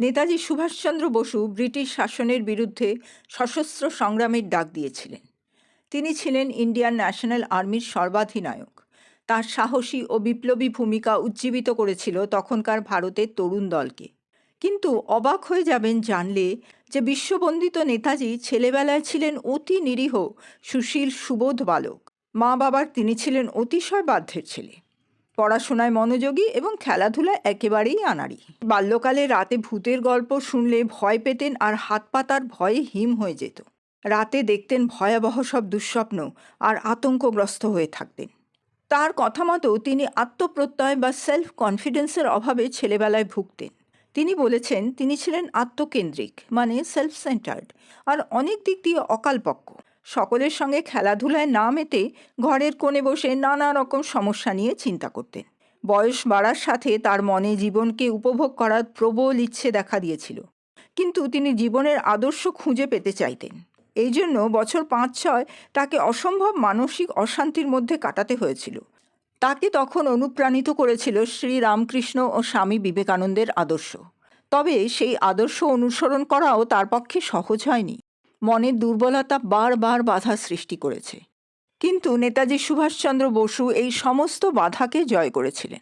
Netaji Subhash Chandra Basu British শাসনের বিরুদ্ধে সশস্ত্র সংগ্রামের ডাক দিয়েছিলেন। তিনি ছিলেন ইন্ডিয়ান ন্যাশনাল আর্মির সর্বাধিনায়ক। তার সাহসী ও বিপ্লবী ভূমিকা উজ্জীবিত করেছিল তখনকার ভারতের তরুণ দলকে। কিন্তু অবাক হয়ে যাবেন জানলে যে বিশ্ববন্দিত নেতাজি ছেলেবেলায় ছিলেন অতি নিরীহ, সুশীল, সুবোধ বালক। মা বাবার তিনি ছিলেন অতিশয় বাধ্যের ছেলে। পড়াশোনায় মনোযোগী এবং খেলাধুলায় একেবারেই আনারি বাল্যকালে রাতে ভূতের গল্প শুনলে ভয় পেতেন আর হাত পাতার ভয়ে হিম হয়ে যেত। রাতে দেখতেন ভয়াবহ সব দুঃস্বপ্ন আর আতঙ্কগ্রস্ত হয়ে থাকতেন। তার কথা মতো তিনি আত্মপ্রত্যয় বা সেলফ কনফিডেন্সের অভাবে ছেলেবেলায় ভুগতেন। তিনি বলেছেন, তিনি ছিলেন আত্মকেন্দ্রিক মানে সেলফ সেন্টার্ড আর অনেক দিক দিয়ে অকালপক্ষ সকলের সঙ্গে খেলাধুলায় না মেতে ঘরের কোণে বসে নানা রকম সমস্যা নিয়ে চিন্তা করতেন। বয়স বাড়ার সাথে তার মনে জীবনকে উপভোগ করার প্রবল ইচ্ছে দেখা দিয়েছিল। কিন্তু তিনি জীবনের আদর্শ খুঁজে পেতে চাইতেন। এই জন্য বছর পাঁচ ছয় তাকে অসম্ভব মানসিক অশান্তির মধ্যে কাটাতে হয়েছিল। তাকে তখন অনুপ্রাণিত করেছিল শ্রী রামকৃষ্ণ ও স্বামী বিবেকানন্দের আদর্শ। তবে সেই আদর্শ অনুসরণ করাও তার পক্ষে সহজ হয়নি। মনের দুর্বলতা বারবার বাধা সৃষ্টি করেছে। কিন্তু নেতাজি সুভাষচন্দ্র বসু এই সমস্ত বাধাকে জয় করেছিলেন।